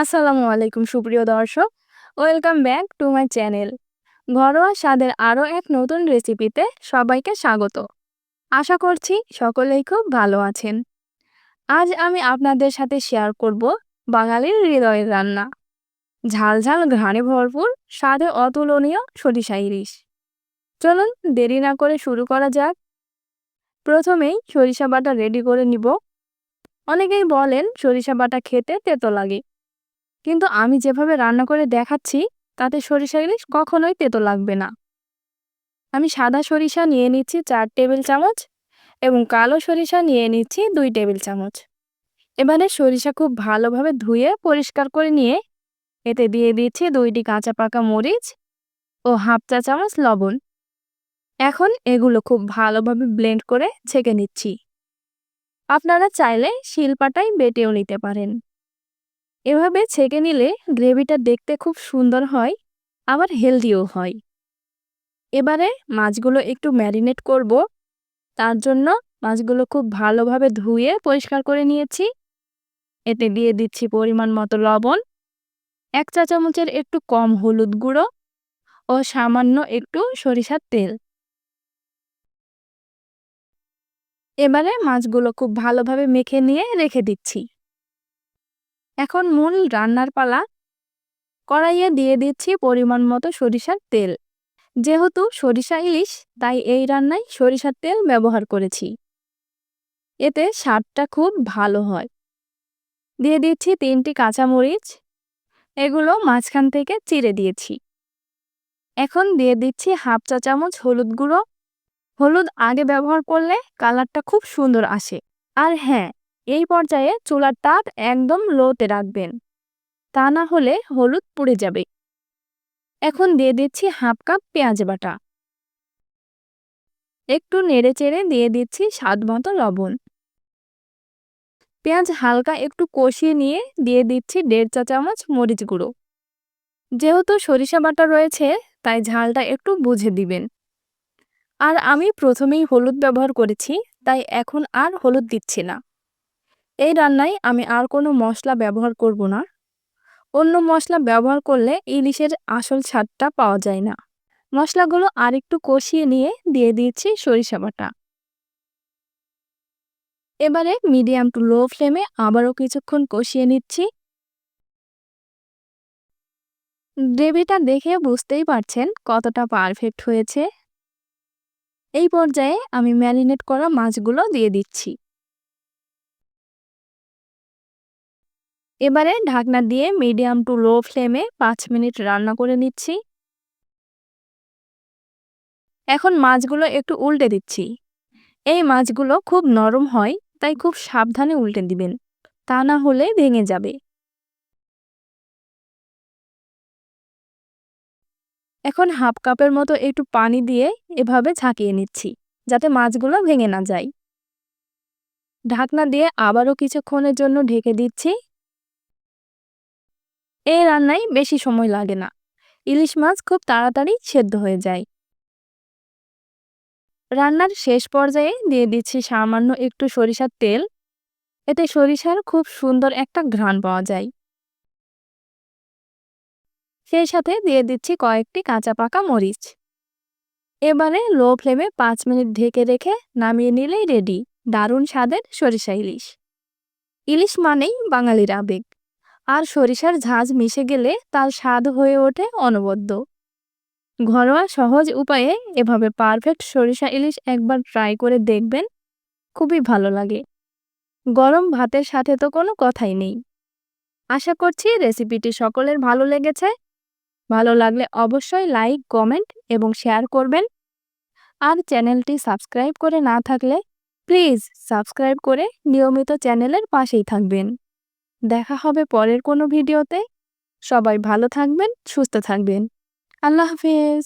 আসসালামু আলাইকুম, সুপ্রিয় দর্শক। Welcome back to my channel ঘরোয়া স্বাদের আরও এক নতুন রেসিপিতে সবাইকে স্বাগত। আশা করছি সকলেই খুব ভালো আছেন। আজ আমি আপনাদের সাথে শেয়ার করব বাঙালির হৃদয়ের রান্না। ঝাল ঝাল ঘাড়ে ভরপুর, স্বাদে অতুলনীয় সরিষা ইলিশ। চলুন দেরি না করে শুরু করা যাক। প্রথমেই সরিষা বাটা রেডি করে নিব। অনেকেই বলেন সরিষা বাটা খেতে তেতো লাগে। কিন্তু আমি যেভাবে রান্না করে দেখাচ্ছি, তাতে সরিষা ইলিশ কখনোই তেতো লাগবে না। আমি সাদা সরিষা নিয়ে নিচ্ছি চার টেবিল চামচ এবং কালো সরিষা নিয়ে নিচ্ছি দুই টেবিল চামচ। এবারে সরিষা খুব ভালোভাবে ধুয়ে পরিষ্কার করে নিয়ে এতে দিয়ে দিচ্ছি দুইটি কাঁচা পাকা মরিচ ও হাফ চা চামচ লবণ। এখন এগুলো খুব ভালোভাবে ব্লেন্ড করে ছেঁকে নিচ্ছি। আপনারা চাইলে শিলপাটাই বেটেও নিতে পারেন। এভাবে ছেঁকে নিলে গ্রেভিটা দেখতে খুব সুন্দর হয়, আবার হেলদিও হয়। এবারে মাছগুলো একটু ম্যারিনেট করব। তার জন্য মাছগুলো খুব ভালোভাবে ধুয়ে পরিষ্কার করে নিয়েছি। এতে দিয়ে দিচ্ছি পরিমাণ মতো লবণ, এক চা চামচের একটু কম হলুদ গুঁড়ো ও সামান্য একটু সরিষার তেল। এবারে মাছগুলো খুব ভালোভাবে মেখে নিয়ে রেখে দিচ্ছি। এখন মূল রান্নার পালা। কড়াইয়ে দিয়ে দিচ্ছি পরিমাণ মতো সরিষার তেল। যেহেতু সরিষা ইলিশ, তাই এই রান্নায় সরিষার তেল ব্যবহার করেছি। এতে স্বাদটা খুব ভালো হয়। দিয়ে দিচ্ছি তিনটি কাঁচামরিচ। এগুলো মাঝখান থেকে চিড়ে দিয়েছি। এখন দিয়ে দিচ্ছি হাফ চা চামচ হলুদ গুঁড়ো। হলুদ আগে ব্যবহার করলে কালারটা খুব সুন্দর আসে। আর হ্যাঁ এই পর্যায়ে চুলার তাপ একদম লোতে রাখবেন। তা না হলে হলুদ পুড়ে যাবে। এখন দিয়ে দিচ্ছি হাফ কাপ পেঁয়াজ বাটা। একটু নেড়ে চেড়ে দিয়ে দিচ্ছি স্বাদ মতো লবণ। পেঁয়াজ হালকা একটু কষিয়ে নিয়ে দিয়ে দিচ্ছি দেড় চা চামচ মরিচ গুঁড়ো। যেহেতু সরিষা বাটা রয়েছে, তাই ঝালটা একটু বুঝে দিবেন। আর আমি প্রথমেই হলুদ ব্যবহার করেছি, তাই এখন আর হলুদ দিচ্ছি না। এই রান্নায় আমি আর কোনো মশলা ব্যবহার করব না। অন্য মশলা ব্যবহার করলে ইলিশের আসল স্বাদটা পাওয়া যায় না। মশলাগুলো আর একটু কষিয়ে নিয়ে দিয়ে দিচ্ছি সরিষা বাটা। এবারে মিডিয়াম টু লো ফ্লেমে আবারও কিছুক্ষণ কষিয়ে নিচ্ছি। গ্রেভিটা দেখে বুঝতেই পারছেন কতটা পারফেক্ট হয়েছে। এই পর্যায়ে আমি ম্যারিনেট করা মাছগুলো দিয়ে দিচ্ছি। এবারে ঢাকনা দিয়ে মিডিয়াম টু লো ফ্লেমে পাঁচ মিনিট রান্না করে নিচ্ছি। এখন মাছগুলো একটু উল্টে দিচ্ছি। এই মাছগুলো খুব নরম হয়, তাই খুব সাবধানে উল্টে দিবেন। তা না হলে ভেঙে যাবে। এখন হাফ কাপের মতো একটু পানি দিয়ে এভাবে ঝাঁকিয়ে নিচ্ছি, যাতে মাছগুলো ভেঙে না যায়। ঢাকনা দিয়ে আবারও কিছুক্ষণের জন্য ঢেকে দিচ্ছি। এই রান্নায় বেশি সময় লাগে না। ইলিশ মাছ খুব তাড়াতাড়ি সেদ্ধ হয়ে যায়। রান্নার শেষ পর্যায়ে দিয়ে দিচ্ছি সামান্য একটু সরিষার তেল। এতে সরিষার খুব সুন্দর একটা ঘ্রাণ পাওয়া যায়। সেই সাথে দিয়ে দিচ্ছি কয়েকটি কাঁচা পাকা মরিচ। এবারে লো ফ্লেমে পাঁচ মিনিট ঢেকে রেখে নামিয়ে নিলেই রেডি। দারুণ স্বাদের সরিষা ইলিশ। ইলিশ মানেই বাঙালির আবেগ। আর সরিষার ঝাঁজ মিশে গেলে তার স্বাদ হয়ে ওঠে অনবদ্য। ঘরোয়া সহজ উপায়ে এভাবে পারফেক্ট সরিষা ইলিশ একবার ট্রাই করে দেখবেন, খুবই ভালো লাগে। গরম ভাতের সাথে তো কোনো কথাই নেই। আশা করছি রেসিপিটি সকলের ভালো লেগেছে। ভালো লাগলে অবশ্যই লাইক, কমেন্ট এবং শেয়ার করবেন। আর চ্যানেলটি সাবস্ক্রাইব করে না থাকলে প্লিজ সাবস্ক্রাইব করে নিয়মিত চ্যানেলের পাশেই থাকবেন। দেখা হবে পরের কোনো ভিডিওতে। সবাই ভালো থাকবেন সুস্থ থাকবেন। আল্লাহ হাফিজ।